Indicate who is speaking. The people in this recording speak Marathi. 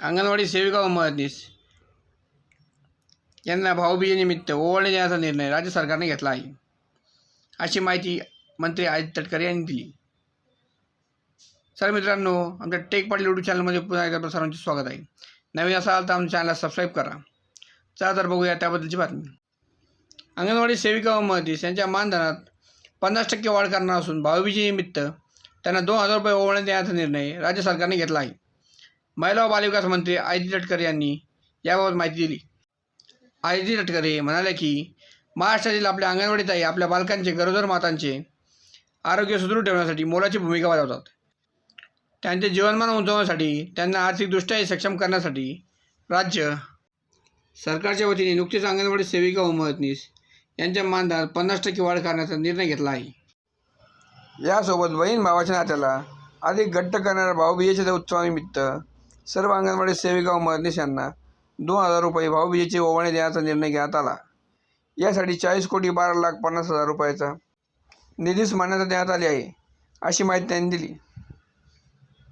Speaker 1: अंगणवाडी सेविका व मदतनीस. यांना भाऊबीजेनिमित्त ओवाळणी देण्याचा निर्णय राज्य सरकारने घेतला आहे. अशी माहिती मंत्री आदित्य तटकरे यांनी दिली. सर मित्रांनो आमच्या टेक पाटील यूट्यूब चॅनलमध्ये पुन्हा एकदा सर्वांचे स्वागत आहे. नवीन असाल तर आमच्या चॅनलला सबस्क्राईब करा. चला तर बघूया त्याबद्दलची बातमी. अंगणवाडी सेविका व मदतीस यांच्या मानधनात पन्नास टक्के वाढ करणार असून भाऊबीजेनिमित्त त्यांना दोन हजार रुपये ओवाळणी देण्याचा निर्णय राज्य सरकारने घेतला आहे. महिला व बालविकास मंत्री आयजी तटकरे यांनी याबाबत माहिती दिली. आयजी तटकरे म्हणाले की महाराष्ट्रातील आपल्या अंगणवाडीताई आपल्या बालकांचे गरोदर मातांचे आरोग्य सुदृढ ठेवण्यासाठी मोलाची भूमिका बजावतात. त्यांचे जीवनमान उंचावण्यासाठी त्यांना आर्थिकदृष्ट्याही सक्षम करण्यासाठी राज्य सरकारच्या वतीने नुकतीच अंगणवाडी सेविका व मदतनीस यांच्या मानधनात पन्नास टक्के वाढ करण्याचा निर्णय घेतला आहे. यासोबत बहीण भावाच्या नात्याला अधिक घट्ट करणाऱ्या भाऊबीजेच्या उत्सवानिमित्त सर्व अंगणवाडी सेविका व मदतनीस यांना दोन हजार रुपये भाऊबीजेचे ओवाणे देण्याचा निर्णय घेण्यात आला. यासाठी चाळीस कोटी बारा लाख पन्नास हजार रुपयाचा निधीच मान्यता देण्यात आली आहे अशी माहिती त्यांनी दिली.